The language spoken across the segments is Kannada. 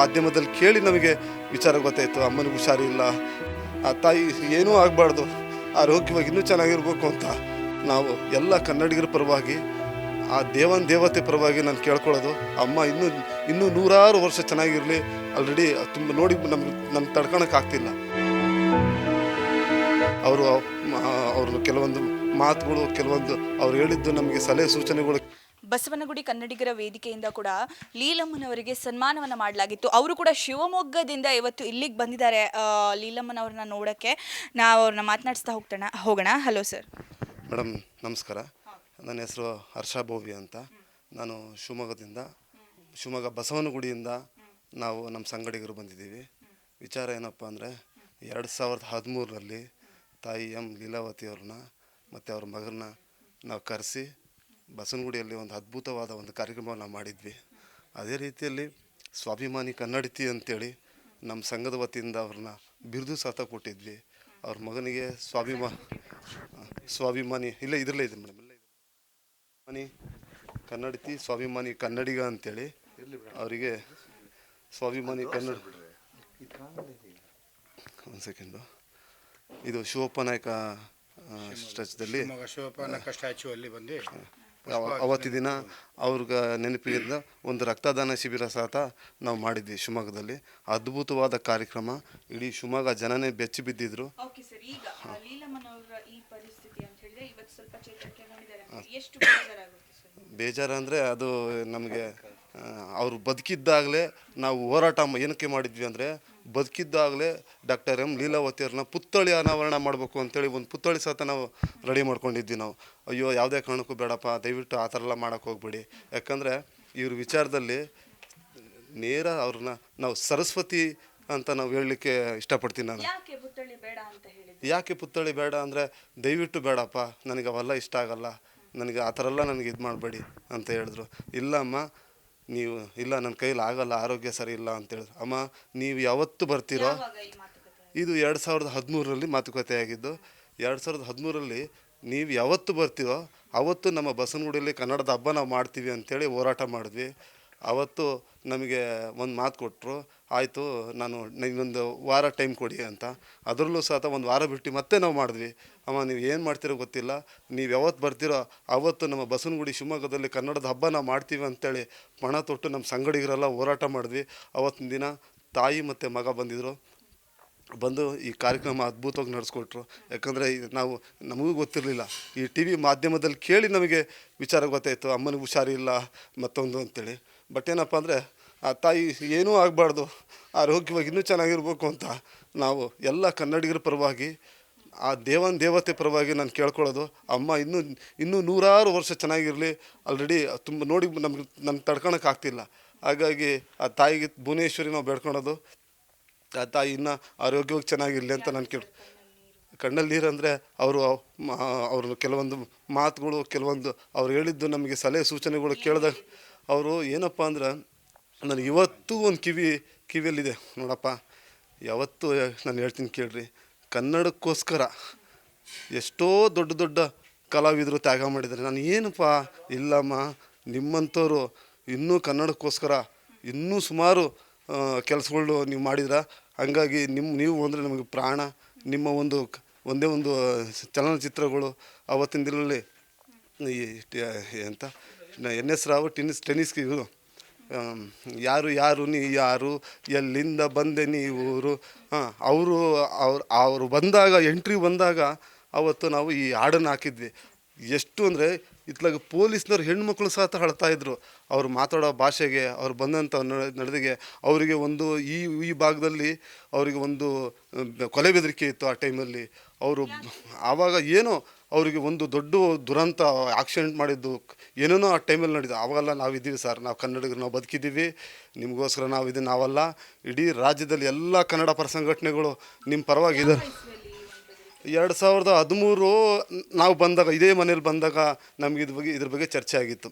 ಮಾಧ್ಯಮದಲ್ಲಿ ಕೇಳಿ ನಮಗೆ ವಿಚಾರ ಗೊತ್ತಾಯಿತು. ಅಮ್ಮನಿಗೆ ಹುಷಾರಿಲ್ಲ ಆ ತಾಯಿ ಏನೂ ಆಗಬಾರ್ದು. ಆರೋಗ್ಯವಾಗಿ ಇನ್ನೂ ಚೆನ್ನಾಗಿರ್ಬೇಕು ಅಂತ ನಾವು ಎಲ್ಲ ಕನ್ನಡಿಗರ ಪರವಾಗಿ, ಆ ದೇವನ್ ದೇವತೆ ಪರವಾಗಿ ನಾನು ಕೇಳ್ಕೊಳ್ಳೋದು. ಅಮ್ಮ ಇನ್ನೂ ಇನ್ನೂ ನೂರಾರು ವರ್ಷ ಚೆನ್ನಾಗಿರಲಿ. ಆಲ್ರೆಡಿ ತುಂಬ ನೋಡಿ ನಮ್ಗೆ ನಮ್ಗೆ ತಡ್ಕೊಳಕ್ಕೆ ಆಗ್ತಿಲ್ಲ. ಅವರು ಅವ್ರ ಕೆಲವೊಂದು ಮಾತುಗಳು, ಕೆಲವೊಂದು ಅವ್ರು ಹೇಳಿದ್ದು ನಮಗೆ ಸಲಹೆ ಸೂಚನೆಗಳು ಬಸವನಗುಡಿ ಕನ್ನಡಿಗರ ವೇದಿಕೆಯಿಂದ ಕೂಡ ಲೀಲಮ್ಮನವರಿಗೆ ಸನ್ಮಾನವನ್ನು ಮಾಡಲಾಗಿತ್ತು. ಅವರು ಕೂಡ ಶಿವಮೊಗ್ಗದಿಂದ ಇವತ್ತು ಇಲ್ಲಿಗೆ ಬಂದಿದ್ದಾರೆ. ಲೀಲಮ್ಮನವ್ರನ್ನ ನೋಡೋಕ್ಕೆ ನಾವು ಅವ್ರನ್ನ ಮಾತನಾಡಿಸ್ತಾ ಹೋಗ್ತಾಣ, ಹೋಗೋಣ. ಹಲೋ ಸರ್ ಮೇಡಮ್ ನಮಸ್ಕಾರ. ನನ್ನ ಹೆಸರು ಹರ್ಷ ಭೋವಿ ಅಂತ. ನಾನು ಶಿವಮೊಗ್ಗದಿಂದ, ಶಿವಮೊಗ್ಗ ಬಸವನಗುಡಿಯಿಂದ ನಾವು ನಮ್ಮ ಸಂಗಡಿಗರು ಬಂದಿದ್ದೀವಿ. ವಿಚಾರ ಏನಪ್ಪ ಅಂದರೆ, ಎರಡು ಸಾವಿರದ ಹದಿಮೂರರಲ್ಲಿ ತಾಯಿ ಎಂ ಲೀಲಾವತಿಯವ್ರನ್ನ ಮತ್ತು ಅವ್ರ ಮಗನ ನಾವು ಕರೆಸಿ ಬಸವನಗುಡಿಯಲ್ಲಿ ಒಂದು ಅದ್ಭುತವಾದ ಒಂದು ಕಾರ್ಯಕ್ರಮವನ್ನು ಮಾಡಿದ್ವಿ. ಅದೇ ರೀತಿಯಲ್ಲಿ ಸ್ವಾಭಿಮಾನಿ ಕನ್ನಡತಿ ಅಂತೇಳಿ ನಮ್ಮ ಸಂಘದ ವತಿಯಿಂದ ಅವ್ರನ್ನ ಬಿರುದು ಸಹ ಕೊಟ್ಟಿದ್ವಿ. ಅವ್ರ ಮಗನಿಗೆ ಸ್ವಾಭಿಮಾ ಸ್ವಾಭಿಮಾನಿ ಇಲ್ಲ ಇದರಲ್ಲೇ ಇದೆ ಮೇಡಮ್ ಇಲ್ಲ ಮನಿ ಕನ್ನಡತಿ ಸ್ವಾಭಿಮಾನಿ ಕನ್ನಡಿಗ ಅಂತೇಳಿ ಅವರಿಗೆ ಸ್ವಾಭಿಮಾನಿ ಕನ್ನಡ ಒಂದು ಸೆಕೆಂಡು ಇದು ಶಿವಪ್ಪ ನಾಯಕ ಸ್ಟ್ರೆಚ್ದಲ್ಲಿ ಶಿವಪ್ಪ ನಾಯಕ ಸ್ಟ್ಯಾಚು ಅಲ್ಲಿ ಬಂದು ಅವತ್ತಿ ದಿನ ಅವ್ರಿಗೆ ನೆನಪಿನಿಂದ ಒಂದು ರಕ್ತದಾನ ಶಿಬಿರ ಸಹ ನಾವು ಮಾಡಿದ್ವಿ ಶಿವಮೊಗ್ಗದಲ್ಲಿ. ಅದ್ಭುತವಾದ ಕಾರ್ಯಕ್ರಮ. ಇಡೀ ಶಿವಮೊಗ್ಗ ಜನನೇ ಬೆಚ್ಚಿ ಬಿದ್ದಿದ್ರು. ಓಕೆ ಸರ್ ಈಗ ಲೀಲಮ್ಮನವರ ಈ ಪರಿಸ್ಥಿತಿ ಅಂತ ಹೇಳಿದ್ರೆ ಇವತ್ತು ಸ್ವಲ್ಪ ಚೇತರಿಕೆಗೊಂಡಿದ್ದಾರೆ ಎಷ್ಟು ಬೇಜಾರಾಗುತ್ತೆ ಸರ್ ಬೇಜಾರು ಅಂದರೆ ಅದು ನಮಗೆ ಅವರು ಬದುಕಿದ್ದಾಗಲೇ ನಾವು ಹೋರಾಟ ಮ- ಏನಕ್ಕೆ ಮಾಡಿದ್ವಿ ಅಂದರೆ ಬದುಕಿದ್ದಾಗಲೇ ಡಾಕ್ಟರ್ ಎಂ ಲೀಲಾವತಿಯವ್ರನ್ನ ಪುತ್ಥಳಿ ಅನಾವರಣ ಮಾಡಬೇಕು ಅಂತೇಳಿ ಒಂದು ಪುತ್ಥಳಿ ಸಹ ನಾವು ರೆಡಿ ಮಾಡ್ಕೊಂಡಿದ್ವಿ ನಾವು. ಅಯ್ಯೋ ಯಾವುದೇ ಕಾರಣಕ್ಕೂ ಬೇಡಪ್ಪ ದಯವಿಟ್ಟು ಆ ಥರ ಎಲ್ಲ ಮಾಡೋಕ್ಕೆ ಹೋಗ್ಬೇಡಿ. ಯಾಕಂದರೆ ಇವ್ರ ವಿಚಾರದಲ್ಲಿ ನೇರ ಅವ್ರನ್ನ ನಾವು ಸರಸ್ವತಿ ಅಂತ ನಾವು ಹೇಳಲಿಕ್ಕೆ ಇಷ್ಟಪಡ್ತೀನಿ ನಾನು. ಯಾಕೆ ಪುತ್ಥಳಿ ಬೇಡ ಅಂದರೆ ದಯವಿಟ್ಟು ಬೇಡಪ್ಪ ನನಗೆ ಅವೆಲ್ಲ ಇಷ್ಟ ಆಗಲ್ಲ ನನಗೆ ಆ ಥರ ಎಲ್ಲ ನನಗೆ ಇದು ಮಾಡಬೇಡಿ ಅಂತ ಹೇಳಿದ್ರು. ಇಲ್ಲ ಅಮ್ಮ ನೀವು ಇಲ್ಲ ನನ್ನ ಕೈಲಿ ಆಗಲ್ಲ ಆರೋಗ್ಯ ಸರಿ ಇಲ್ಲ ಅಂತೇಳಿದ್ರು ಅಮ್ಮ ನೀವು ಯಾವತ್ತು ಬರ್ತೀರೋ ಇದು ಎರಡು ಸಾವಿರದ ಹದಿಮೂರರಲ್ಲಿ ಮಾತುಕತೆ ಆಗಿದ್ದು ಎರಡು ಸಾವಿರದ ಹದಿಮೂರರಲ್ಲಿ ನೀವು ಯಾವತ್ತು ಬರ್ತೀರೋ ಅವತ್ತು ನಮ್ಮ ಬಸನಗುಡಿಯಲ್ಲಿ ಕನ್ನಡದ ಹಬ್ಬ ನಾವು ಮಾಡ್ತೀವಿ ಅಂತೇಳಿ ಹೋರಾಟ ಮಾಡಿದ್ವಿ. ಅವತ್ತು ನಮಗೆ ಒಂದು ಮಾತು ಕೊಟ್ಟರು ಆಯಿತು, ನಾನು ಇನ್ನೊಂದು ವಾರ ಟೈಮ್ ಕೊಡಿ ಅಂತ. ಅದರಲ್ಲೂ ಸಹ ಒಂದು ವಾರ ಬಿಟ್ಟು ಮತ್ತೆ ನಾವು ಮಾಡಿದ್ವಿ. ಅಮ್ಮ, ನೀವು ಏನು ಮಾಡ್ತೀರೋ ಗೊತ್ತಿಲ್ಲ. ನೀವು ಯಾವತ್ತು ಬರ್ತೀರೋ, ಅವತ್ತು ನಮ್ಮ ಬಸವನಗುಡಿ ಶಿವಮೊಗ್ಗದಲ್ಲಿ ಕನ್ನಡದ ಹಬ್ಬ ನಾವು ಮಾಡ್ತೀವಿ ಅಂತೇಳಿ ಪಣ ತೊಟ್ಟು ನಮ್ಮ ಸಂಗಡಿಗರೆಲ್ಲ ಹೋರಾಟ ಮಾಡಿದ್ವಿ. ಅವತ್ತಿನ ದಿನ ತಾಯಿ ಮತ್ತು ಮಗ ಬಂದಿದ್ದರು ಬಂದು ಈ ಕಾರ್ಯಕ್ರಮ ಅದ್ಭುತವಾಗಿ ನಡೆಸ್ಕೊಟ್ರು. ಯಾಕಂದರೆ ನಾವು, ನಮಗೂ ಗೊತ್ತಿರಲಿಲ್ಲ. ಈ ಟಿ ವಿ ಮಾಧ್ಯಮದಲ್ಲಿ ಕೇಳಿ ನಮಗೆ ವಿಚಾರ ಗೊತ್ತಾಯಿತು. ಅಮ್ಮನಿಗೆ ಹುಷಾರಿಲ್ಲ ಮತ್ತೊಂದು ಅಂತೇಳಿ. ಬಟ್ ಏನಪ್ಪ ಅಂದರೆ ಆ ತಾಯಿ ಏನೂ ಆಗಬಾರ್ದು. ಆರೋಗ್ಯವಾಗಿ ಇನ್ನೂ ಚೆನ್ನಾಗಿರ್ಬೇಕು ಅಂತ ನಾವು ಎಲ್ಲ ಕನ್ನಡಿಗರ ಪರವಾಗಿ, ಆ ದೇವನ್ ದೇವತೆ ಪರವಾಗಿ ನಾನು ಕೇಳ್ಕೊಳ್ಳೋದು. ಅಮ್ಮ ಇನ್ನೂ ಇನ್ನೂ ನೂರಾರು ವರ್ಷ ಚೆನ್ನಾಗಿರಲಿ. ಆಲ್ರೆಡಿ ತುಂಬ ನೋಡಿ ನಮ್ಗೆ ನಮ್ಗೆ ತಡ್ಕೊಳಕ್ಕೆ ಆಗ್ತಿಲ್ಲ. ಹಾಗಾಗಿ ಆ ತಾಯಿಗೆ ಭುವನೇಶ್ವರಿ ನಾವು ಬೇಡ್ಕೊಳೋದು. ಆ ತಾಯಿ ಇನ್ನೂ ಆರೋಗ್ಯವಾಗಿ ಚೆನ್ನಾಗಿರಲಿ ಅಂತ ನಾನು ಕೇಳಿ, ಕಣ್ಣಲ್ಲಿ ನೀರು ಅಂದರೆ ಅವರು ಅವ್ರ ಕೆಲವೊಂದು ಮಾತುಗಳು, ಕೆಲವೊಂದು ಅವ್ರು ಹೇಳಿದ್ದು ನಮಗೆ ಸಲಹೆ ಸೂಚನೆಗಳು ಕೇಳಿದಾಗ, ಅವರು ಏನಪ್ಪ ಅಂದ್ರೆ ನನಗೆ ಇವತ್ತು ಒಂದು ಕಿವಿ ಕಿವಿಯಲ್ಲಿದೆ. ನೋಡಪ್ಪ ಯಾವತ್ತು ನಾನು ಹೇಳ್ತೀನಿ ಕೇಳ್ರಿ. ಕನ್ನಡಕ್ಕೋಸ್ಕರ ಎಷ್ಟೋ ದೊಡ್ಡ ದೊಡ್ಡ ಕಲಾವಿದರು ತ್ಯಾಗ ಮಾಡಿದ್ದಾರೆ. ನಾನು ಏನಪ್ಪ ಇಲ್ಲಮ್ಮ ನಿಮ್ಮಂಥವ್ರು ಇನ್ನೂ ಕನ್ನಡಕ್ಕೋಸ್ಕರ ಇನ್ನೂ ಸುಮಾರು ಕೆಲಸಗಳು ನೀವು ಮಾಡಿದ್ರ. ಹಂಗಾಗಿ ನಿಮ್ಮ ನೀವು ಅಂದರೆ ನಮಗೆ ಪ್ರಾಣ. ನಿಮ್ಮ ಒಂದು ಒಂದೇ ಒಂದು ಚಲನಚಿತ್ರಗಳು ಅವತ್ತಿನ ದಿನದಲ್ಲಿ ಎಂತ N S Rao tennis tennis am, ಯಾರು ಯಾರು ನೀ ಯಾರು? ಎಲ್ಲಿಂದ ಬಂದೆ ನೀವೂರು? ಹಾಂ, ಅವರು ಅವ್ರು, ಅವರು ಬಂದಾಗ ಎಂಟ್ರಿ ಬಂದಾಗ ಅವತ್ತು ನಾವು ಈ ಹಾಡನ್ನು ಹಾಕಿದ್ವಿ. ಎಷ್ಟು ಅಂದರೆ, ಇತ್ಲಾಗ ಪೊಲೀಸ್ನವ್ರು ಹೆಣ್ಮಕ್ಳು ಸಹ ಹಾಡ್ತಾ ಇದ್ರು. ಅವ್ರು ಮಾತಾಡೋ ಭಾಷೆಗೆ, ಅವ್ರು ಬಂದಂಥ ನಡೆ- ನಡೆದಿಗೆ ಅವರಿಗೆ ಒಂದು ಈ ಈ ಭಾಗದಲ್ಲಿ ಅವರಿಗೆ ಒಂದು ಕೊಲೆ ಬೆದರಿಕೆ ಇತ್ತು ಆ ಟೈಮಲ್ಲಿ ಅವರು, ಆವಾಗ ಏನೋ ಅವರಿಗೆ ಒಂದು ದೊಡ್ಡ ದುರಂತ ಆಕ್ಸಿಡೆಂಟ್ ಮಾಡಿದ್ದು ಏನೇನೋ ಆ ಟೈಮಲ್ಲಿ ನಡೆದು ಅವಾಗೆಲ್ಲ ನಾವಿದ್ದೀವಿ ಸರ್ ನಾವು ಕನ್ನಡಿಗರು ನಾವು ಬದುಕಿದ್ದೀವಿ. ನಿಮಗೋಸ್ಕರ ನಾವು ನಾವೆಲ್ಲ ನಾವಲ್ಲ. ಇಡೀ ರಾಜ್ಯದಲ್ಲಿ ಎಲ್ಲ ಕನ್ನಡ ಪರ ಸಂಘಟನೆಗಳು ನಿಮ್ಮ ಪರವಾಗಿದೆ. ಎರಡು ಸಾವಿರದ ಹದಿಮೂರು ನಾವು ಬಂದಾಗ ಇದೇ ಮನೇಲಿ ಬಂದಾಗ ನಮಗೆ ಇದ್ರ ಬಗ್ಗೆ ಇದ್ರ ಬಗ್ಗೆ ಚರ್ಚೆ ಆಗಿತ್ತು.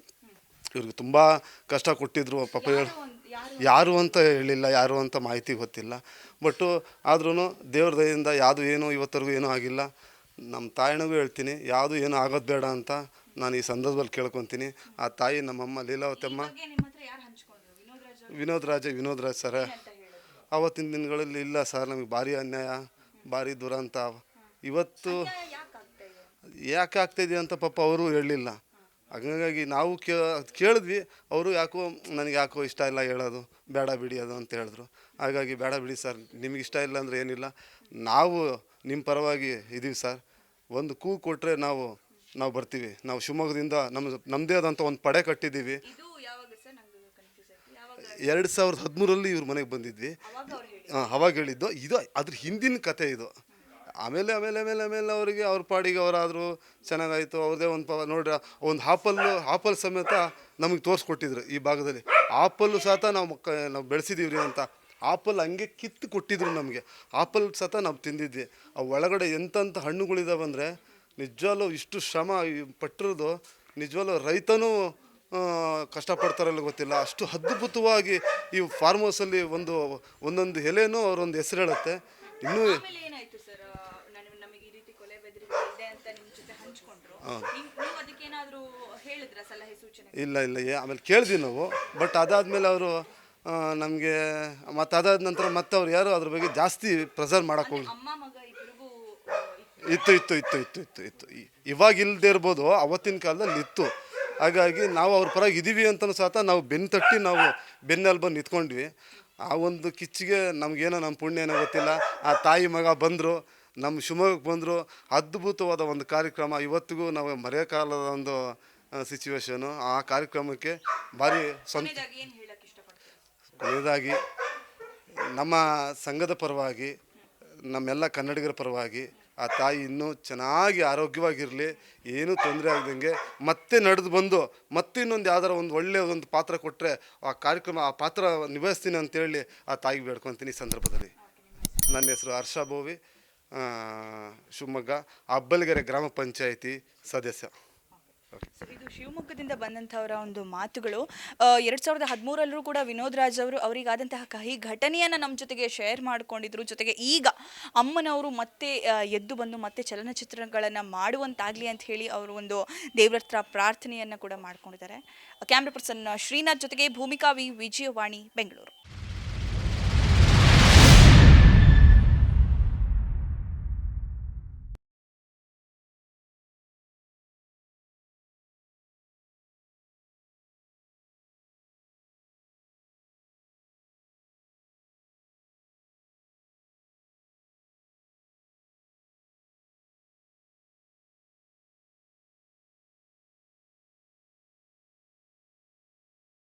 ಇವ್ರಿಗೆ ತುಂಬ ಕಷ್ಟ ಕೊಟ್ಟಿದ್ರು ಪಾಪ ಹೇಳಿ ಯಾರು ಅಂತ ಹೇಳಿಲ್ಲ ಯಾರು ಅಂತ ಮಾಹಿತಿ ಗೊತ್ತಿಲ್ಲ. ಬಟ್ಟು ಆದ್ರೂ ದೇವ್ರ ದಯೆಯಿಂದ ಯಾವುದು ಏನು ಇವತ್ತರೆಗೂ ಏನೂ ಆಗಿಲ್ಲ. ನಮ್ಮ ತಾಯಿನಗೂ ಹೇಳ್ತೀನಿ ಯಾವುದು ಏನು ಆಗೋದು ಬೇಡ ಅಂತ ನಾನು ಈ ಸಂದರ್ಭದಲ್ಲಿ ಕೇಳ್ಕೊತೀನಿ. ಆ ತಾಯಿ ನಮ್ಮಮ್ಮ ಲೀಲಾವತಮ್ಮ ವಿನೋದ್ ರಾಜ್ ವಿನೋದ್ ರಾಜ ಸರ. ಅವತ್ತಿನ ದಿನಗಳಲ್ಲಿ ಇಲ್ಲ ಸರ್ ನಮಗೆ ಭಾರಿ ಅನ್ಯಾಯ ಭಾರಿ ದುರಂತ. ಇವತ್ತು ಯಾಕೆ ಆಗ್ತಾಯಿದೆ ಅಂತ ಪಾಪ ಅವರು ಹೇಳಲಿಲ್ಲ. ಹಂಗಾಗಿ ನಾವು ಕೇ ಕೇಳಿದ್ವಿ ಅವರು ಯಾಕೋ ನನಗೆ ಯಾಕೋ ಇಷ್ಟ ಇಲ್ಲ ಹೇಳೋದು ಬೇಡ ಬಿಡಿ ಅದು ಅಂತ ಹೇಳಿದ್ರು. ಹಾಗಾಗಿ ಬೇಡ ಬಿಡಿ ಸರ್ ನಿಮ್ಗೆ ಇಷ್ಟ ಇಲ್ಲ ಅಂದರೆ ಏನಿಲ್ಲ. ನಾವು ನಿಮ್ಮ ಪರವಾಗಿ ಇದ್ದೀವಿ ಸರ್. ಒಂದು ಕೂ ಕೊಟ್ಟರೆ ನಾವು ನಾವು ಬರ್ತೀವಿ. ನಾವು ಶಿವಮೊಗ್ಗದಿಂದ ನಮ್ಮ ನಮ್ಮದೇ ಆದಂಥ ಒಂದು ಪಡೆ ಕಟ್ಟಿದ್ದೀವಿ. ಎರಡು ಸಾವಿರದ ಹದಿಮೂರಲ್ಲಿ ಇವ್ರ ಮನೆಗೆ ಬಂದಿದ್ವಿ. ಅವಾಗ ಹೇಳಿದ್ದು. ಇದು ಅದ್ರ ಹಿಂದಿನ ಕತೆ ಇದು. ಆಮೇಲೆ ಆಮೇಲೆ ಆಮೇಲೆ ಆಮೇಲೆ ಅವರಿಗೆ ಅವ್ರ ಪಾಡಿಗೆ ಅವರಾದರು ಚೆನ್ನಾಗಾಯಿತು. ಅವ್ರದೇ ಒಂದು ಪ ನೋಡ್ರಿ ಒಂದು ಆಪಲ್ಲು ಆಪಲ್ ಸಮೇತ ನಮಗೆ ತೋರಿಸ್ಕೊಟ್ಟಿದ್ರು ಈ ಭಾಗದಲ್ಲಿ. ಆಪಲ್ಲು ಸಹ ನಾವು ಕ ನಾವು ಬೆಳೆಸಿದೀವ್ರಿ ಅಂತ. ಆಪಲ್ ಹಂಗೆ ಕಿತ್ತು ಕೊಟ್ಟಿದ್ರು ನಮಗೆ. ಆಪಲ್ ಸತ ನಾವು ತಿಂದಿದ್ವಿ. ಆ ಒಳಗಡೆ ಎಂತೆಂಥ ಹಣ್ಣುಗಳಿದಾವೆ ಅಂದರೆ ನಿಜವಾಗ್ಲೂ ಇಷ್ಟು ಶ್ರಮ ಪಟ್ಟಿರೋದು ನಿಜವಾಗ್ಲೂ ರೈತನೂ ಕಷ್ಟಪಡ್ತಾರಲ್ಲ ಗೊತ್ತಿಲ್ಲ. ಅಷ್ಟು ಅದ್ಭುತವಾಗಿ ಈ ಫಾರ್ಮ್ ಹೌಸಲ್ಲಿ ಒಂದು ಒಂದೊಂದು ಎಲೆನೂ ಅವರೊಂದು ಹೆಸರು ಹೇಳುತ್ತೆ. ಇನ್ನೂ ಇಲ್ಲ ಇಲ್ಲ. ಏ ಆಮೇಲೆ ಕೇಳಿದ್ವಿ ನಾವು. ಬಟ್ ಅದಾದಮೇಲೆ ಅವರು ನಮಗೆ ಮತ್ತು ಅದಾದ ನಂತರ ಮತ್ತೆ ಅವ್ರು ಯಾರು ಅದ್ರ ಬಗ್ಗೆ ಜಾಸ್ತಿ ಪ್ರೆಸರ್ ಮಾಡೋಕ್ಕೆ ಹೋಗಿ ಇತ್ತು. ಇತ್ತು ಇತ್ತು ಇತ್ತು ಇತ್ತು ಇತ್ತು ಇವಾಗ ಇಲ್ಲದೆ ಇರ್ಬೋದು ಅವತ್ತಿನ ಕಾಲದಲ್ಲಿ ಇತ್ತು. ಹಾಗಾಗಿ ನಾವು ಅವ್ರ ಪರವಾಗಿ ಇದ್ದೀವಿ ಅಂತಲೂ ಸಹ ನಾವು ಬೆನ್ನು ತಟ್ಟಿ ನಾವು ಬೆನ್ನಲ್ಲಿ ಬಂದು ನಿಂತ್ಕೊಂಡ್ವಿ. ಆ ಒಂದು ಕಿಚ್ಚಿಗೆ ನಮಗೇನೋ ನಮ್ಮ ಪುಣ್ಯ ಏನೋ ಗೊತ್ತಿಲ್ಲ. ಆ ತಾಯಿ ಮಗ ಬಂದರು ನಮ್ಮ ಶಿವಮೊಗ್ಗಕ್ಕೆ ಬಂದರು. ಅದ್ಭುತವಾದ ಒಂದು ಕಾರ್ಯಕ್ರಮ. ಇವತ್ತಿಗೂ ನಾವು ಮರೆಯೋಕ್ಕಾಗದ ಒಂದು ಸಿಚುವೇಶನು ಆ ಕಾರ್ಯಕ್ರಮಕ್ಕೆ ಭಾರಿ ಸ್ವಂತ ಕೊನೆಯದಾಗಿ ನಮ್ಮ ಸಂಘದ ಪರವಾಗಿ, ನಮ್ಮೆಲ್ಲ ಕನ್ನಡಿಗರ ಪರವಾಗಿ, ಆ ತಾಯಿ ಇನ್ನೂ ಚೆನ್ನಾಗಿ ಆರೋಗ್ಯವಾಗಿರಲಿ, ಏನೂ ತೊಂದರೆ ಆಗದಂಗೆ ಮತ್ತೆ ನಡೆದು ಬಂದು, ಮತ್ತೆ ಇನ್ನೊಂದು ಯಾವ್ದಾರ ಒಂದು ಒಳ್ಳೆಯ ಒಂದು ಪಾತ್ರ ಕೊಟ್ಟರೆ ಆ ಕಾರ್ಯಕ್ರಮ, ಆ ಪಾತ್ರ ನಿಭಾಯಿಸ್ತೀನಿ ಅಂತೇಳಿ ಆ ತಾಯಿಗೆ ಬೇಡ್ಕೊತೀನಿ ಈ ಸಂದರ್ಭದಲ್ಲಿ. ನನ್ನ ಹೆಸರು ಹರ್ಷ ಭೋವಿ ಶಿವಮೊಗ್ಗ, ಅಬ್ಬಲಗೆರೆ ಗ್ರಾಮ ಪಂಚಾಯಿತಿ ಸದಸ್ಯ. ಇದು ಶಿವಮೊಗ್ಗದಿಂದ ಬಂದಂಥವರ ಒಂದು ಮಾತುಗಳು. ಎರಡು ಸಾವಿರದ ಹದಿಮೂರಲ್ಲೂ ಕೂಡ ವಿನೋದ್ ರಾಜ್ ಅವರು ಅವರಿಗಾದಂತಹ ಕಹಿ ಘಟನೆಯನ್ನು ನಮ್ಮ ಜೊತೆಗೆ ಶೇರ್ ಮಾಡ್ಕೊಂಡಿದ್ರು. ಜೊತೆಗೆ ಈಗ ಅಮ್ಮನವರು ಮತ್ತೆ ಎದ್ದು ಬಂದು ಮತ್ತೆ ಚಲನಚಿತ್ರಗಳನ್ನು ಮಾಡುವಂತಾಗಲಿ ಅಂತ ಹೇಳಿ ಅವರು ಒಂದು ದೇವ್ರತ್ರ ಪ್ರಾರ್ಥನೆಯನ್ನು ಕೂಡ ಮಾಡ್ಕೊಂಡಿದ್ದಾರೆ. ಕ್ಯಾಮ್ರಾ ಪರ್ಸನ್ ಶ್ರೀನಾಥ್ ಜೊತೆಗೆ ಭೂಮಿಕಾ ವಿ. ವಿಜಯವಾಣಿ, ಬೆಂಗಳೂರು.